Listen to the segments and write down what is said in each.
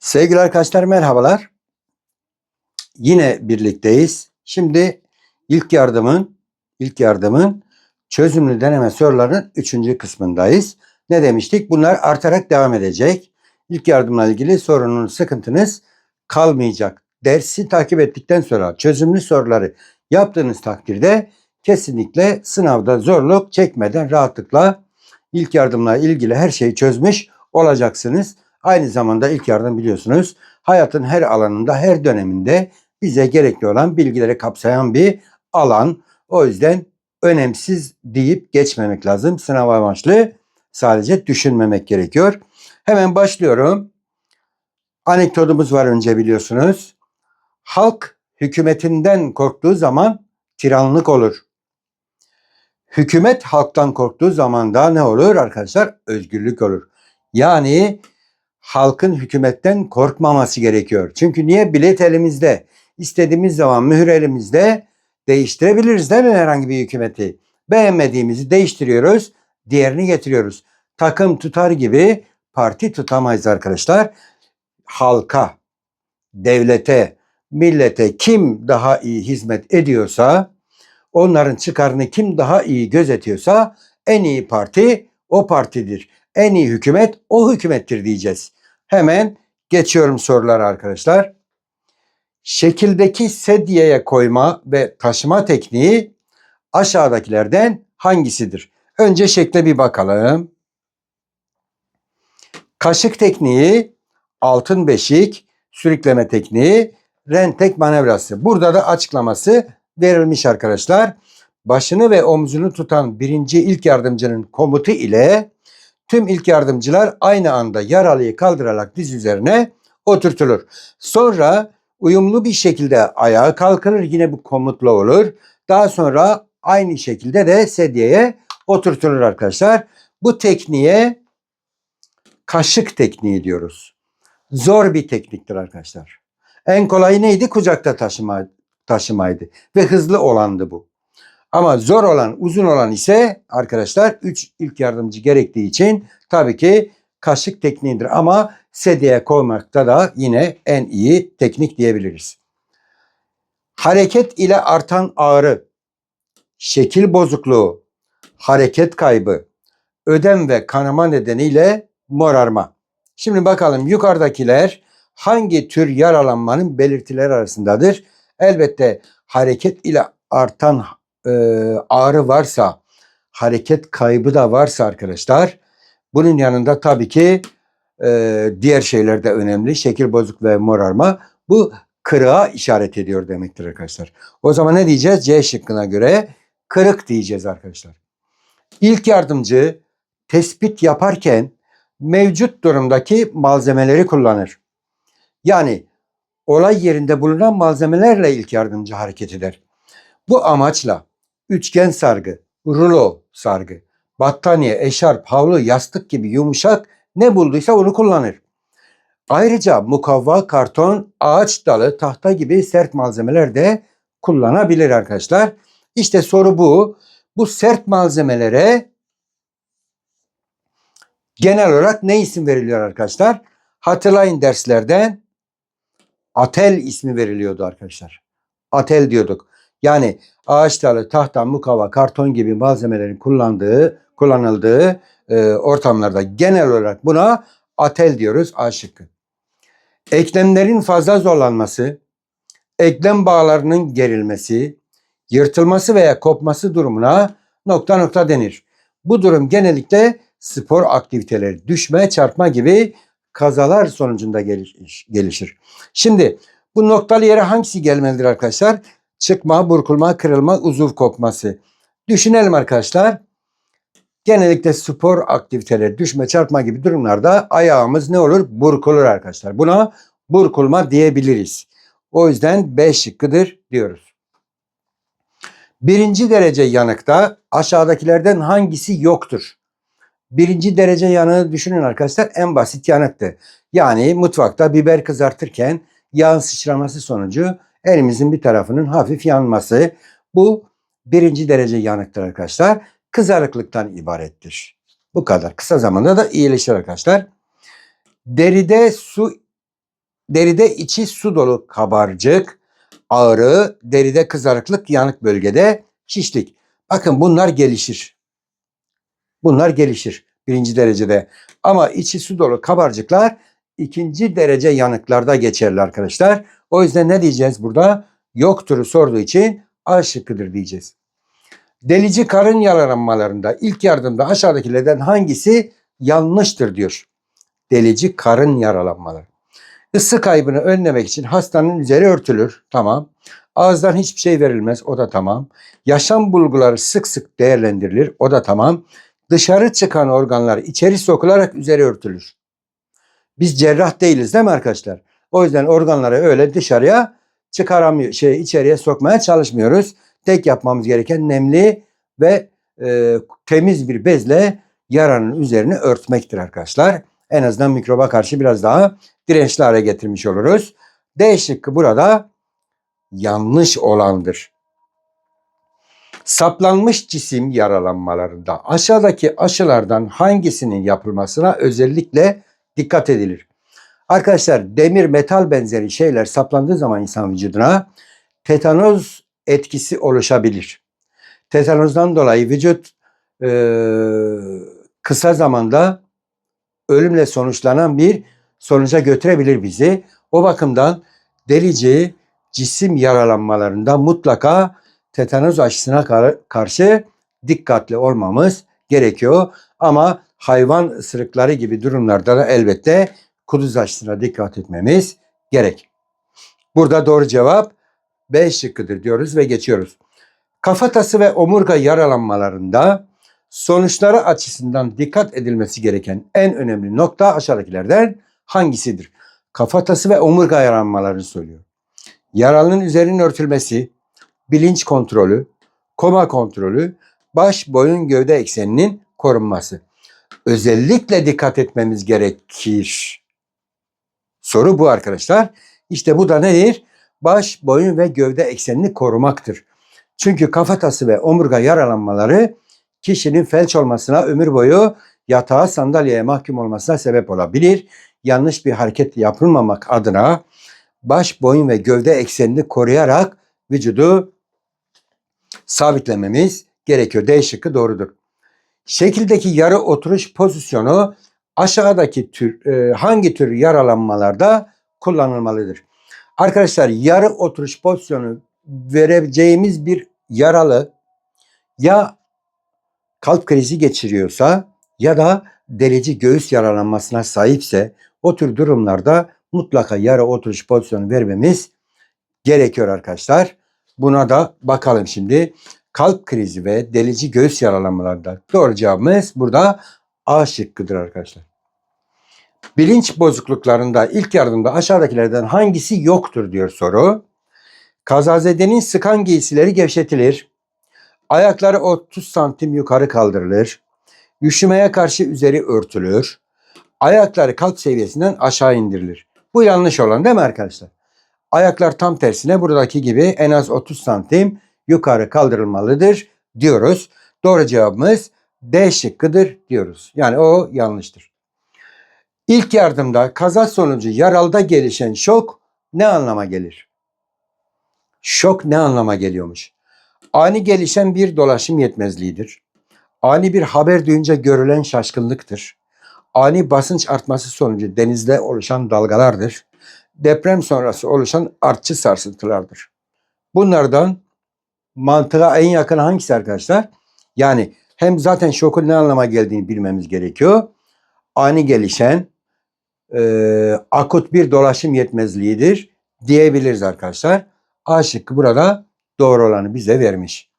Sevgili arkadaşlar merhabalar. Yine birlikteyiz. Şimdi ilk yardımın ilk yardımın çözümlü deneme sorularının üçüncü kısmındayız. Ne demiştik? Bunlar artarak devam edecek. İlk yardımla ilgili sorunun sıkıntınız kalmayacak. Dersi takip ettikten sonra çözümlü soruları yaptığınız takdirde kesinlikle sınavda zorluk çekmeden rahatlıkla ilk yardımla ilgili her şeyi çözmüş olacaksınız. Aynı zamanda ilk yardım biliyorsunuz hayatın her alanında, her döneminde bize gerekli olan bilgileri kapsayan bir alan. O yüzden önemsiz deyip geçmemek lazım. Sınav amaçlı sadece düşünmemek gerekiyor. Hemen başlıyorum. Anekdotumuz var önce biliyorsunuz. Halk hükümetinden korktuğu zaman tiranlık olur. Hükümet halktan korktuğu zaman da ne olur arkadaşlar? Özgürlük olur. Yani halkın hükümetten korkmaması gerekiyor. Çünkü niye? Bilet elimizde. İstediğimiz zaman mühür elimizde değiştirebiliriz değil mi herhangi bir hükümeti? Beğenmediğimizi değiştiriyoruz, diğerini getiriyoruz. Takım tutar gibi parti tutamayız arkadaşlar. Halka, devlete, millete kim daha iyi hizmet ediyorsa, onların çıkarını kim daha iyi gözetiyorsa en iyi parti o partidir. En iyi hükümet o hükümettir diyeceğiz. Hemen geçiyorum sorulara arkadaşlar. Şekildeki sedyeye koyma ve taşıma tekniği aşağıdakilerden hangisidir? Önce şekle bir bakalım. Kaşık tekniği, altın beşik, sürükleme tekniği, rentek manevrası. Burada da açıklaması verilmiş arkadaşlar. Başını ve omzunu tutan birinci ilk yardımcının komutu ile tüm ilk yardımcılar aynı anda yaralıyı kaldırarak diz üzerine oturtulur. Sonra uyumlu bir şekilde ayağa kalkılır. Yine bu komutla olur. Daha sonra aynı şekilde de sedyeye oturtulur arkadaşlar. Bu tekniğe kaşık tekniği diyoruz. Zor bir tekniktir arkadaşlar. En kolayı neydi? Kucakta taşıma, taşımaydı. Ve hızlı olandı bu. Ama zor olan, uzun olan ise arkadaşlar 3 ilk yardımcı gerektiği için tabii ki kaşık tekniğidir. Ama sedyeye koymakta da yine en iyi teknik diyebiliriz. Hareket ile artan ağrı, şekil bozukluğu, hareket kaybı, ödem ve kanama nedeniyle morarma. Şimdi bakalım yukarıdakiler hangi tür yaralanmanın belirtileri arasındadır? Elbette hareket ile artan e, ağrı varsa, hareket kaybı da varsa arkadaşlar, bunun yanında tabii ki e, diğer şeyler de önemli. Şekil bozuk ve morarma. Bu kırığa işaret ediyor demektir arkadaşlar. O zaman ne diyeceğiz? C şıkkına göre kırık diyeceğiz arkadaşlar. İlk yardımcı tespit yaparken mevcut durumdaki malzemeleri kullanır. Yani olay yerinde bulunan malzemelerle ilk yardımcı hareket eder. Bu amaçla üçgen sargı, rulo sargı, battaniye, eşarp, havlu, yastık gibi yumuşak ne bulduysa onu kullanır. Ayrıca mukavva, karton, ağaç dalı, tahta gibi sert malzemeler de kullanabilir arkadaşlar. İşte soru bu. Bu sert malzemelere genel olarak ne isim veriliyor arkadaşlar? Hatırlayın derslerden atel ismi veriliyordu arkadaşlar. Atel diyorduk. Yani ağaç dalı, tahta, mukava, karton gibi malzemelerin kullandığı, kullanıldığı e, ortamlarda genel olarak buna atel diyoruz A şıkkı. Eklemlerin fazla zorlanması, eklem bağlarının gerilmesi, yırtılması veya kopması durumuna nokta nokta denir. Bu durum genellikle spor aktiviteleri, düşme, çarpma gibi kazalar sonucunda gelişir. Şimdi bu noktalı yere hangisi gelmelidir arkadaşlar? Çıkma, burkulma, kırılma, uzuv kopması. Düşünelim arkadaşlar. Genellikle spor aktiviteleri, düşme, çarpma gibi durumlarda ayağımız ne olur? Burkulur arkadaşlar. Buna burkulma diyebiliriz. O yüzden B şıkkıdır diyoruz. Birinci derece yanıkta aşağıdakilerden hangisi yoktur? Birinci derece yanığı düşünün arkadaşlar en basit yanıktı. Yani mutfakta biber kızartırken yağın sıçraması sonucu elimizin bir tarafının hafif yanması. Bu birinci derece yanıktır arkadaşlar. Kızarıklıktan ibarettir. Bu kadar. Kısa zamanda da iyileşir arkadaşlar. Deride su deride içi su dolu kabarcık, ağrı, deride kızarıklık, yanık bölgede şişlik. Bakın bunlar gelişir. Bunlar gelişir birinci derecede. Ama içi su dolu kabarcıklar ikinci derece yanıklarda geçerli arkadaşlar. O yüzden ne diyeceğiz burada? Yoktur'u sorduğu için A şıkkıdır diyeceğiz. Delici karın yaralanmalarında ilk yardımda aşağıdakilerden hangisi yanlıştır diyor. Delici karın yaralanmaları. Isı kaybını önlemek için hastanın üzeri örtülür. Tamam. Ağızdan hiçbir şey verilmez. O da tamam. Yaşam bulguları sık sık değerlendirilir. O da tamam. Dışarı çıkan organlar içeri sokularak üzeri örtülür. Biz cerrah değiliz değil mi arkadaşlar? O yüzden organları öyle dışarıya çıkaramıyor, şey içeriye sokmaya çalışmıyoruz. Tek yapmamız gereken nemli ve e, temiz bir bezle yaranın üzerini örtmektir arkadaşlar. En azından mikroba karşı biraz daha dirençli hale getirmiş oluruz. D şıkkı burada yanlış olandır. Saplanmış cisim yaralanmalarında aşağıdaki aşılardan hangisinin yapılmasına özellikle dikkat edilir. Arkadaşlar demir metal benzeri şeyler saplandığı zaman insan vücuduna tetanoz etkisi oluşabilir. Tetanozdan dolayı vücut e, kısa zamanda ölümle sonuçlanan bir sonuca götürebilir bizi. O bakımdan delici cisim yaralanmalarında mutlaka tetanoz aşısına kar- karşı dikkatli olmamız gerekiyor. Ama hayvan ısırıkları gibi durumlarda da elbette kuduz aşısına dikkat etmemiz gerek. Burada doğru cevap B şıkkıdır diyoruz ve geçiyoruz. Kafatası ve omurga yaralanmalarında sonuçları açısından dikkat edilmesi gereken en önemli nokta aşağıdakilerden hangisidir? Kafatası ve omurga yaralanmalarını söylüyor. Yaralının üzerinin örtülmesi, bilinç kontrolü, koma kontrolü, baş, boyun, gövde ekseninin korunması. Özellikle dikkat etmemiz gerekir. Soru bu arkadaşlar. İşte bu da nedir? Baş, boyun ve gövde eksenini korumaktır. Çünkü kafatası ve omurga yaralanmaları kişinin felç olmasına, ömür boyu yatağa sandalyeye mahkum olmasına sebep olabilir. Yanlış bir hareket yapılmamak adına baş, boyun ve gövde eksenini koruyarak vücudu sabitlememiz gerekiyor. D şıkkı doğrudur. Şekildeki yarı oturuş pozisyonu aşağıdaki tür e, hangi tür yaralanmalarda kullanılmalıdır? Arkadaşlar yarı oturuş pozisyonu vereceğimiz bir yaralı ya kalp krizi geçiriyorsa ya da delici göğüs yaralanmasına sahipse o tür durumlarda mutlaka yarı oturuş pozisyonu vermemiz gerekiyor arkadaşlar. Buna da bakalım şimdi. Kalp krizi ve delici göğüs yaralanmalarında doğru cevabımız burada A şıkkıdır arkadaşlar. Bilinç bozukluklarında ilk yardımda aşağıdakilerden hangisi yoktur diyor soru. Kazazedenin sıkan giysileri gevşetilir. Ayakları 30 santim yukarı kaldırılır. Üşümeye karşı üzeri örtülür. Ayakları kalp seviyesinden aşağı indirilir. Bu yanlış olan değil mi arkadaşlar? Ayaklar tam tersine buradaki gibi en az 30 santim yukarı kaldırılmalıdır diyoruz. Doğru cevabımız D şıkkıdır diyoruz. Yani o yanlıştır. İlk yardımda kaza sonucu yaralıda gelişen şok ne anlama gelir? Şok ne anlama geliyormuş? Ani gelişen bir dolaşım yetmezliğidir. Ani bir haber duyunca görülen şaşkınlıktır. Ani basınç artması sonucu denizde oluşan dalgalardır. Deprem sonrası oluşan artçı sarsıntılardır. Bunlardan mantığa en yakın hangisi arkadaşlar? Yani hem zaten şokun ne anlama geldiğini bilmemiz gerekiyor. Ani gelişen e, akut bir dolaşım yetmezliğidir diyebiliriz arkadaşlar. A şıkkı burada doğru olanı bize vermiş.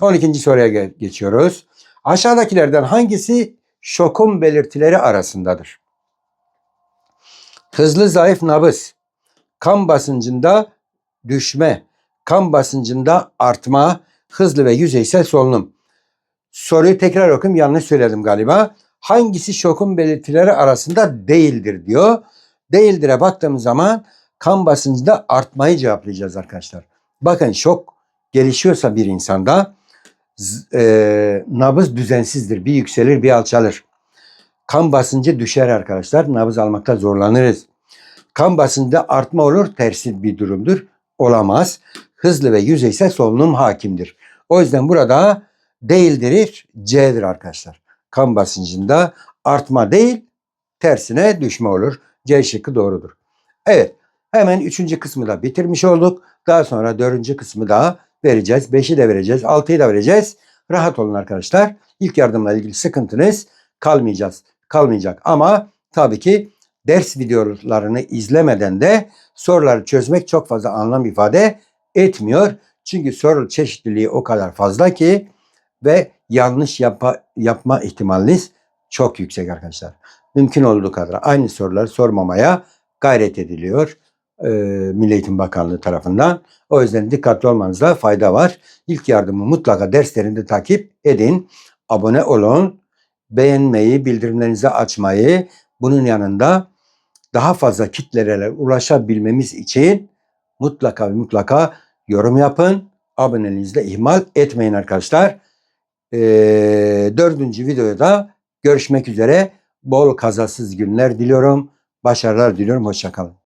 12. soruya ge- geçiyoruz. Aşağıdakilerden hangisi şokun belirtileri arasındadır? Hızlı zayıf nabız, kan basıncında düşme, kan basıncında artma, hızlı ve yüzeysel solunum. Soruyu tekrar okuyayım yanlış söyledim galiba. Hangisi şokun belirtileri arasında değildir diyor. Değildir'e baktığımız zaman kan basıncında artmayı cevaplayacağız arkadaşlar. Bakın şok gelişiyorsa bir insanda e, nabız düzensizdir. Bir yükselir bir alçalır. Kan basıncı düşer arkadaşlar. Nabız almakta zorlanırız. kan basıncında artma olur, tersi bir durumdur. Olamaz. Hızlı ve yüzeysel solunum hakimdir. O yüzden burada değildirir, C'dir arkadaşlar. Kan basıncında artma değil, tersine düşme olur. C şıkkı doğrudur. Evet, hemen üçüncü kısmı da bitirmiş olduk. Daha sonra dördüncü kısmı da vereceğiz. Beşi de vereceğiz, altıyı da vereceğiz. Rahat olun arkadaşlar. İlk yardımla ilgili sıkıntınız kalmayacağız, kalmayacak. Ama tabii ki ders videolarını izlemeden de soruları çözmek çok fazla anlam ifade etmiyor. Çünkü soru çeşitliliği o kadar fazla ki ve yanlış yapa- yapma ihtimaliniz çok yüksek arkadaşlar. Mümkün olduğu kadar aynı soruları sormamaya gayret ediliyor e, Milli Eğitim Bakanlığı tarafından. O yüzden dikkatli olmanızda fayda var. İlk yardımı mutlaka derslerinde takip edin. Abone olun. Beğenmeyi, bildirimlerinizi açmayı, bunun yanında daha fazla kitlelere ulaşabilmemiz için mutlaka mutlaka yorum yapın. Aboneliğinizi de ihmal etmeyin arkadaşlar. Ee, dördüncü videoda görüşmek üzere. Bol kazasız günler diliyorum. Başarılar diliyorum. Hoşçakalın.